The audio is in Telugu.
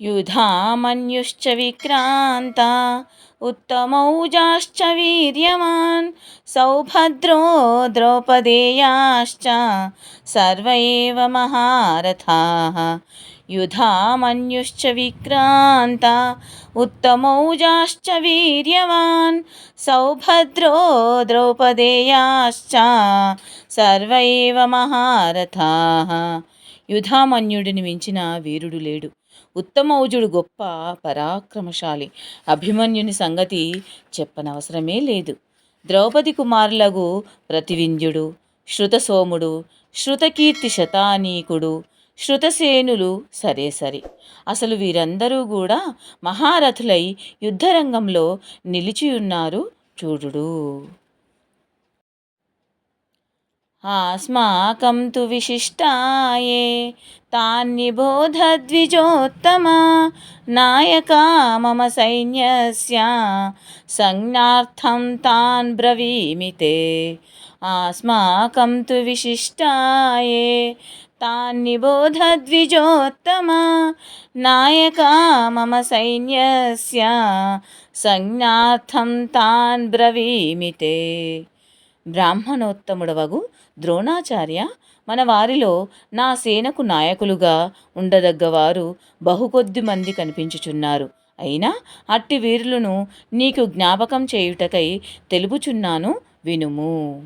యుధామన్యుశ్చ విక్రాంత ఉత్తమౌజాశ్చ వీర్యమాన్ సౌభద్రో ద్రౌపదేయాశ్చ సర్వైవ మహారథాః యుధామన్యుశ్చ విక్రాంత ఉత్తమౌజాశ్చ వీర్యవాన్ సౌభద్రో ద్రౌపదేయాశ్చ సర్వైవ మహారథాః యుధామన్యుడిని మించిన వీరుడు లేడు। ఉత్తమౌజుడు గొప్ప పరాక్రమశాలి. అభిమన్యుని సంగతి చెప్పనవసరమే లేదు. ద్రౌపది కుమారులగు ప్రతివింధ్యుడు శృతసోముడు శృతకీర్తి శతానీకుడు శృతసేనులు సరే సరే. అసలు వీరందరూ కూడా మహారథులై యుద్ధరంగంలో నిలిచియున్నారు చూడుడు. ఆస్మాకం తు విశిష్టాయే. తాన్నిబోధద్విజోత్తమా నాయకా మమ సైన్యస్య. సంజ్ఞార్థం తాన్ బ్రవీమి తే ఆస్మాకం తు విశిష్టాయే. తాన్నిబోధద్విజోత్తమా నాయకా మమ సైన్యస్య. సంజ్ఞార్థం తాన్ బ్రవీమి తే బ్రాహ్మణోత్తముడవగు ద్రోణాచార్య మన వారిలో నా సేనకు నాయకులుగా ఉండదగ్గవారు బహుకొద్ది మంది కనిపించుచున్నారు. అయినా అట్టి వీరులను నీకు జ్ఞాపకం చేయుటకై తెలుపుచున్నాను వినుము.